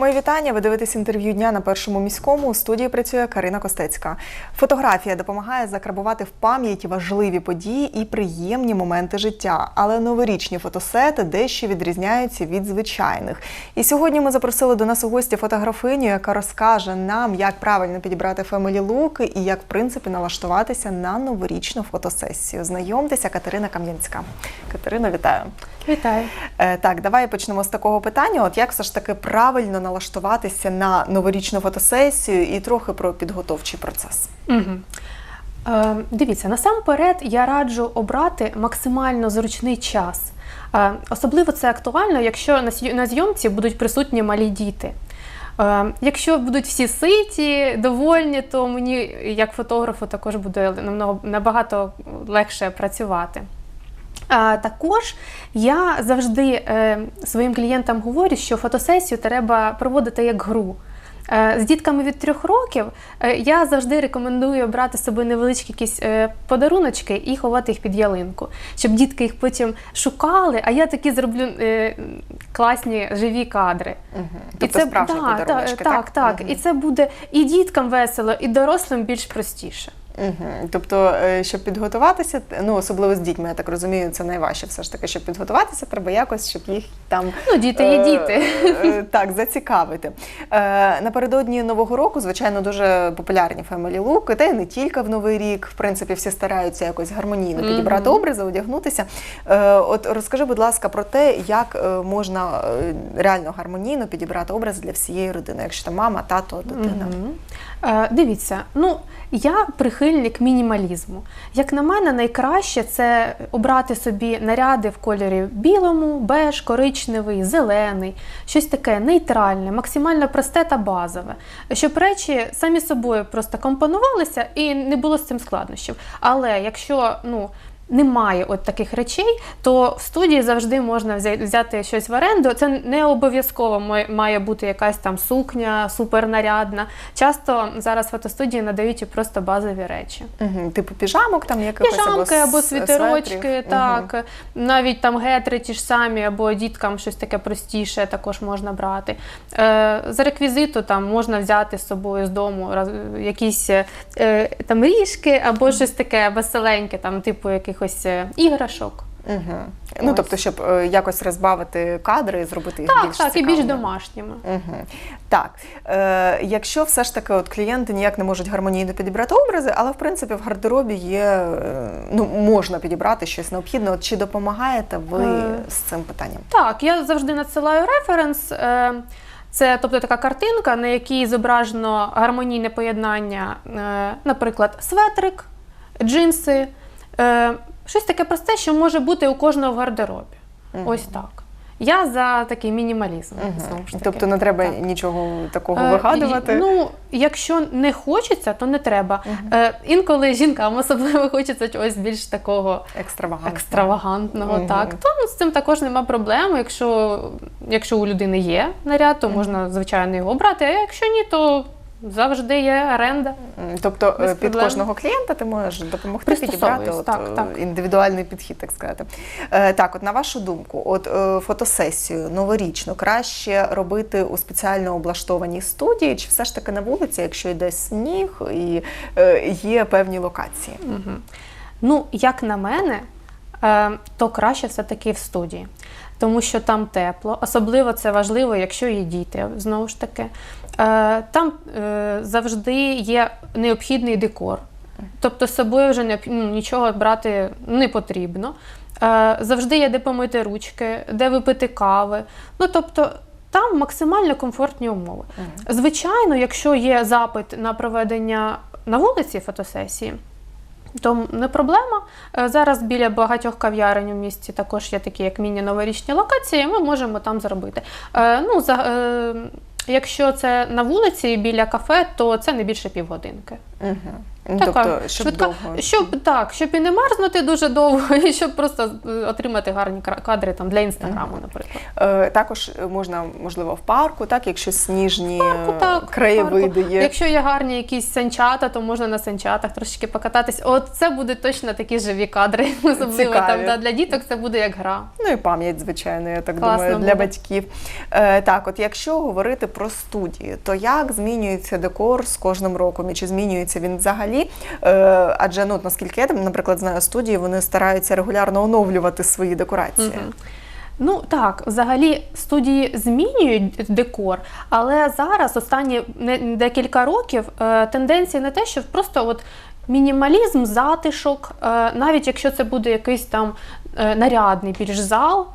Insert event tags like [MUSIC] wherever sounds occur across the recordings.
Мої вітання. Ви дивитесь інтерв'ю дня на першому міському. У студії працює Карина Костецька. Фотографія допомагає закарбувати в пам'яті важливі події і приємні моменти життя. Але новорічні фотосети дещо відрізняються від звичайних. І сьогодні ми запросили до нас у гості фотографиню, яка розкаже нам, як правильно підібрати фемелі луки і як в принципі налаштуватися на новорічну фотосесію. Знайомтеся, Катерина Кам'янська. Катерина, вітаю. Вітаю. Е, Так, давай почнемо з такого питання. От як все ж таки правильно налаштуватися на новорічну фотосесію і трохи про підготовчий процес. Угу. Е, дивіться, насамперед я раджу обрати максимально зручний час. Е, особливо це актуально, якщо на зйомці будуть присутні малі діти. Е, Якщо будуть всі ситі, довольні, то мені як фотографу також буде набагато легше працювати. А також я завжди е, своїм клієнтам говорю, що фотосесію треба проводити як гру. Е, з дітками від трьох років е, я завжди рекомендую брати з собою невеличкі якісь подаруночки і ховати їх під ялинку, щоб дітки їх потім шукали, а я такі зроблю класні живі кадри. Угу. Тобто справжні да, подаруночки, так, так, так. Мгм. І це буде і діткам весело, і дорослим більш простіше. Угу. Тобто, е, щоб підготуватися, ну особливо з дітьми, я так розумію, це найважче все ж таки, щоб підготуватися, треба якось, щоб їх там Ну, діти є е, діти. е, так зацікавити. Е, напередодні нового року, звичайно, дуже популярні фемелі луки, та й не тільки в новий рік. В принципі, всі стараються якось гармонійно підібрати образи, одягнутися. Е, от розкажи, будь ласка, про те, як можна реально гармонійно підібрати образ для всієї родини, якщо там мама, тато, дитина. Мгм. Е, дивіться, ну я прихильник мінімалізму. Як на мене, найкраще це обрати собі наряди в кольорі білому, беж, коричневий, зелений, щось таке нейтральне, максимально просте та базове, щоб речі самі собою просто компонувалися і не було з цим складнощів. Але якщо ну немає от таких речей, то в студії завжди можна взяти щось в оренду. Це не обов'язково має- бути якась там сукня супернарядна. Часто зараз фотостудії надають і просто базові речі. Угу. Типу піжамок, там якихось Піжамки або с- світерочки, светрів. так, навіть там гетри ті ж самі, або діткам щось таке простіше також можна брати. Е, з реквізиту там можна взяти з собою з дому якісь е, там ріжки або щось таке веселеньке, там, типу якихось е, іграшок. Угу. Ну, Ось. тобто, щоб е, якось розбавити кадри і зробити їх Так, більш так, і більш домашніми. Угу. Так, е, якщо все ж таки от клієнти ніяк не можуть гармонійно підібрати образи, але в принципі в гардеробі є, е, ну можна підібрати щось необхідне. От чи допомагаєте ви Е. з цим питанням? Так, я завжди надсилаю референс. Е, Це тобто така картинка, на якій зображено гармонійне поєднання, е, наприклад, светрик, джинси, е, щось таке просте, що може бути у кожного в гардеробі. Е, Ось так. Я за такий мінімалізм. Знову ж таки. Тобто не треба Так. нічого такого Е, вигадувати. Ну, якщо не хочеться, то не треба. Е, інколи жінкам особливо хочеться чогось більш такого Екстравагантно. екстравагантного, Мгм. так. То ну, з цим також нема проблем. Якщо, якщо у людини є наряд, то можна, звичайно, його обрати, а якщо ні, то завжди є оренда. Тобто Без е, під проблем. кожного клієнта ти можеш допомогти підібрати от, так, е, так. індивідуальний підхід, так сказати. Е, Так, от на вашу думку, от фотосесію новорічну краще робити у спеціально облаштованій студії, чи все ж таки на вулиці, якщо йде сніг і є певні локації? Угу. Ну, як на мене, то краще все-таки в студії. Тому що там тепло, особливо це важливо, якщо є діти, знову ж таки. Е, Там е, завжди є необхідний декор. Тобто з собою вже необ- ну, нічого брати не потрібно. Е, Завжди є де помити ручки, де випити кави. Ну, тобто, там максимально комфортні умови. Звичайно, якщо є запит на проведення на вулиці фотосесії, то не проблема. Е, Зараз біля багатьох кав'ярень у місті також є такі, як міні-новорічні локації, ми можемо там зробити. Е, ну, за, е, якщо це на вулиці біля кафе, то це не більше півгодинки. Угу. Ну, Така тобто, щоб швидка, довго. щоб так, щоб і не мерзнути дуже довго, [LAUGHS] і щоб просто е, отримати гарні кадри там для інстаграму, наприклад. Е, також можна, можливо, в парку, так, якщо сніжні Парку, е, так, краєвиди є. Якщо є гарні якісь санчата, то можна на санчатах трошечки покататись. От це буде точно такі живі кадри. [LAUGHS] Особливо там да, для діток це буде як гра. Ну і пам'ять, звичайно, я так Класно думаю, для буде. батьків. Е, так, от якщо говорити про студії, то як змінюється декор з кожним роком? І чи змінюється він взагалі? Е, адже ну, наскільки я там, наприклад, знаю студії, вони стараються регулярно оновлювати свої декорації. Ну так, взагалі студії змінюють декор, але зараз останні декілька років е, тенденція не те, що просто от мінімалізм, затишок, е, навіть якщо це буде якийсь там нарядний більш зал,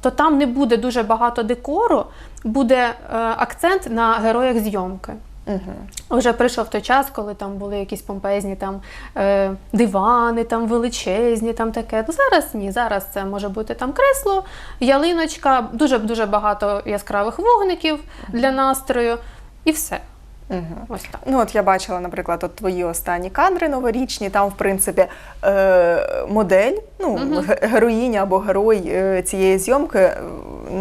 то там не буде дуже багато декору, буде акцент на героях зйомки. Угу. Вже прийшов той час, коли там були якісь помпезні там е, дивани, там величезні, там таке. Ну зараз ні. Зараз це може бути там кресло, ялиночка, дуже дуже багато яскравих вогників для настрою, і все. Угу. Ось так. Ну, от я бачила, наприклад, от твої останні кадри новорічні. Там, в принципі, е, модель, ну, ге- героїня або герой е, цієї зйомки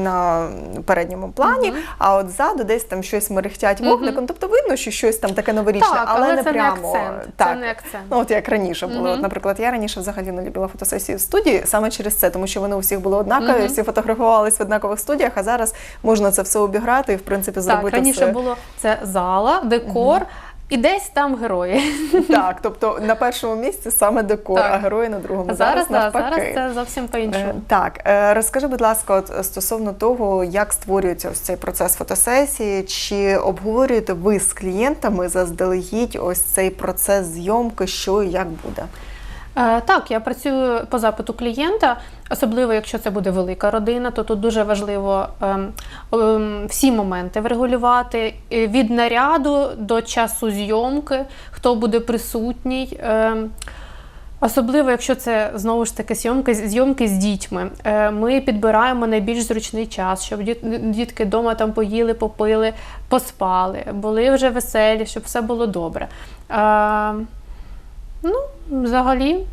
на передньому плані, Мгм. а от ззаду десь там щось мерехтять вогником. Тобто видно, що щось там таке новорічне, Так, але, але не це прямо. не акцент. Так. Це не акцент. Ну, от як раніше було. От, наприклад, я раніше взагалі не любила фотосесії в студії саме через це, тому що вони у всіх були однакові, всі фотографувались в однакових студіях, а зараз можна це все обіграти і, в принципі, зробити Так, раніше все. було це зала, декор і десь там герої. Так, тобто на першому місці саме декор, Так. а герої на другому. А зараз, да, зараз це зовсім Е, по-іншому. Так, е, розкажи, будь ласка, от е, стосовно того, як створюється ось цей процес фотосесії, чи обговорюєте ви з клієнтами заздалегідь ось цей процес зйомки, що і як буде? Е, Так, я працюю по запиту клієнта, особливо якщо це буде велика родина, то тут дуже важливо ем, ем, всі моменти врегулювати е, від наряду до часу зйомки, хто буде присутній. ем, Особливо, якщо це знову ж таки зйомки, зйомки з дітьми. Е, Ми підбираємо найбільш зручний час, щоб дітки вдома там поїли, попили, поспали, були вже веселі, щоб все було добре. Ну, взагалі,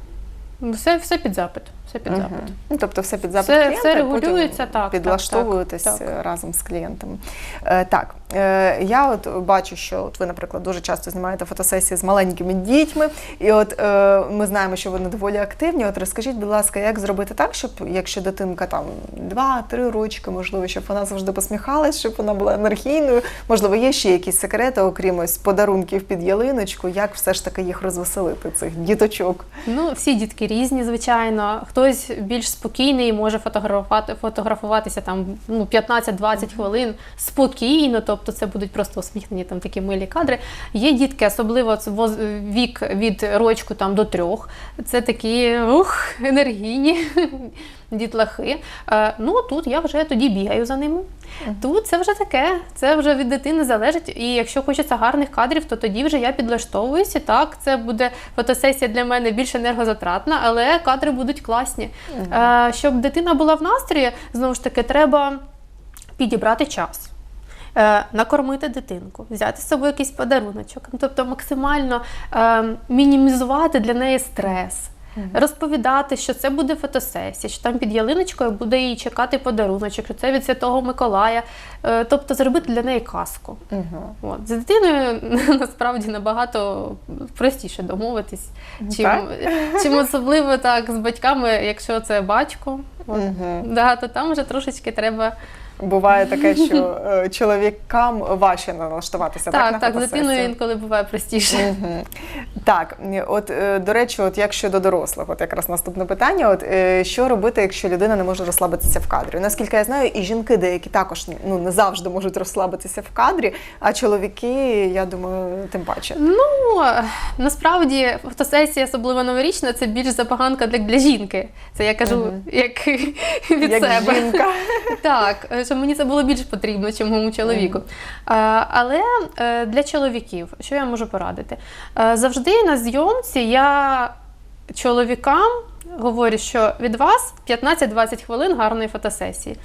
все, все під запит. Все під запит. Мгм. Ну, тобто все під запит Все- клієнта, все і потім регулюється, так, підлаштовуєтесь так, так. разом з клієнтами. Е, так, е, я от бачу, що от ви, наприклад, дуже часто знімаєте фотосесії з маленькими дітьми, і от е, ми знаємо, що вони доволі активні. От розкажіть, будь ласка, як зробити так, щоб якщо дитинка там 2-3 рочки, можливо, щоб вона завжди посміхалась, щоб вона була енергійною. Можливо, є ще якісь секрети, окрім ось подарунків під ялиночку, як все ж таки їх розвеселити, цих діточок. Ну, всі дітки різні, звичайно. Хтось більш спокійний, може фотографувати, фотографуватися там ну, 15-20 хвилин спокійно, тобто це будуть просто усміхнені там такі милі кадри. Є дітки, особливо вік від рочку там до трьох. Це такі ух, енергійні дітлахи. Е, ну тут я вже тоді бігаю за ними. Тут це вже таке, це вже від дитини залежить. І якщо хочеться гарних кадрів, то тоді вже я підлаштовуюся. Так, це буде фотосесія для мене більш енергозатратна, але кадри будуть класні. Е, щоб дитина була в настрої, знову ж таки, треба підібрати час. Е, накормити дитинку, взяти з собою якийсь подаруночок, ну, тобто максимально е, мінімізувати для неї стрес. Розповідати, що це буде фотосесія, що там під ялиночкою буде їй чекати подаруночок, що це від Святого Миколая. Е, тобто зробити для неї казку. Угу. От. З дитиною [LAUGHS] насправді набагато простіше домовитись, чим, Так? чим особливо так з батьками, якщо це батько. От. Угу. Да, то там вже трошечки треба Буває таке, що [LAUGHS] е, чоловікам важче налаштуватися так, так, на так, з фотосесію? дитиною інколи буває простіше. Мгм. Так, от е, до речі, от як щодо дорослих, от якраз наступне питання: от е, що робити, якщо людина не може розслабитися в кадрі? Наскільки я знаю, і жінки деякі також ну не завжди можуть розслабитися в кадрі, а чоловіки, я думаю, тим паче. Ну е, насправді фотосесія, особливо новорічна, це більш забаганка для, для жінки. Це я кажу як [LAUGHS] від Як себе. жінка. Так, е, що мені це було більш потрібно, чим моєму чоловіку. Але е, для чоловіків, що я можу порадити? Е, завжди на зйомці я чоловікам говорю, що від вас 15-20 хвилин гарної фотосесії.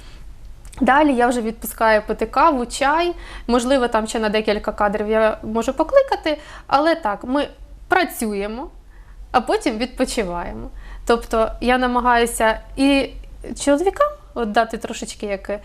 Далі я вже відпускаю пити каву, чай. Можливо, там ще на декілька кадрів я можу покликати, але так, ми працюємо, а потім відпочиваємо. Тобто я намагаюся і чоловікам от дати трошечки як е,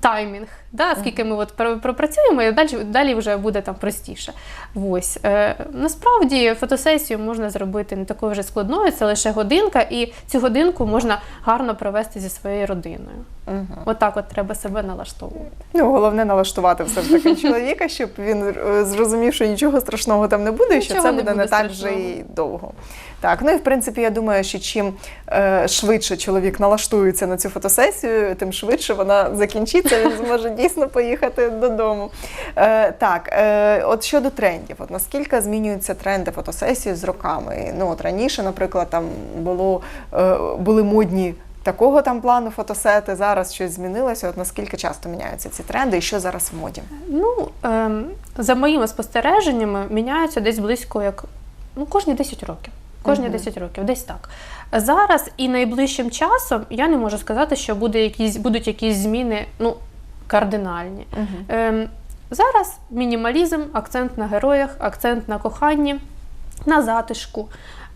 таймінг, да, скільки ми от пропрацюємо, і далі, далі вже буде там простіше. Ось. Е, насправді фотосесію можна зробити не такою вже складною, це лише годинка, і цю годинку можна гарно провести зі своєю родиною. Мгм. Отак от треба себе налаштовувати. Ну, головне налаштувати все ж таки [LAUGHS] чоловіка, щоб він е, зрозумів, що нічого страшного там не буде, і що це не буде не так вже і довго. Так, ну і в принципі, я думаю, що чим е, швидше чоловік налаштується на цю фотосесію, тим швидше вона закінчиться, він зможе [LAUGHS] дійсно поїхати додому. Е, так, е, от щодо трендів, от наскільки змінюються тренди фотосесії з роками? Ну, от раніше, наприклад, там було, е, були модні. Такого там плану фотосети зараз щось змінилося. От наскільки часто міняються ці тренди, і що зараз в моді? Ну, ем, за моїми спостереженнями, міняються десь близько як ну, кожні 10 років. Кожні Мгм. 10 років, десь так. Зараз і найближчим часом я не можу сказати, що буде якісь, будуть якісь зміни ну, кардинальні. Ем, зараз мінімалізм, акцент на героях, акцент на коханні, на затишку.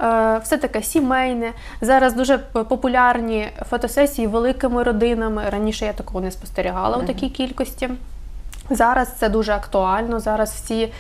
Е, все таке сімейне. Зараз дуже популярні фотосесії великими родинами. Раніше я такого не спостерігала у такій кількості. Зараз це дуже актуально. Зараз всі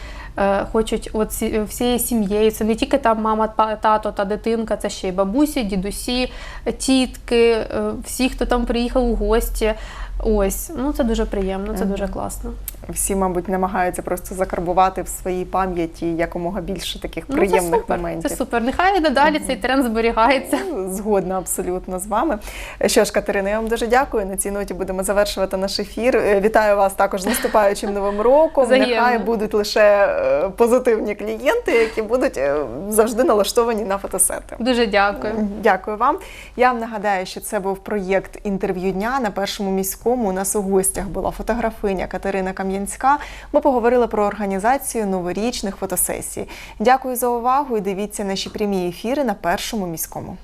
хочуть от сі- всією сім'єю. Це не тільки там мама, тато та дитинка, це ще й бабусі, дідусі, тітки, е, всі, хто там приїхав у гості. Ось, ну це дуже приємно, це дуже класно. Всі, мабуть, намагаються просто закарбувати в своїй пам'яті якомога більше таких Ну, це приємних супер, моментів. Це супер. Нехай надалі цей тренд зберігається. Ну, Згодна абсолютно з вами. Що ж, Катерина, я вам дуже дякую. На цій ноті будемо завершувати наш ефір. Е, Вітаю вас також з наступаючим новим роком. Взаємно. Нехай будуть лише е, позитивні клієнти, які будуть е, завжди налаштовані на фотосети. Дуже дякую. Дякую вам. Я вам нагадаю, що це був проєкт інтерв'ю дня на першому міському. У нас у гостях була фотографиня Катерина Кам'янська. Ми поговорили про організацію новорічних фотосесій. Дякую за увагу і дивіться наші прямі ефіри на першому міському.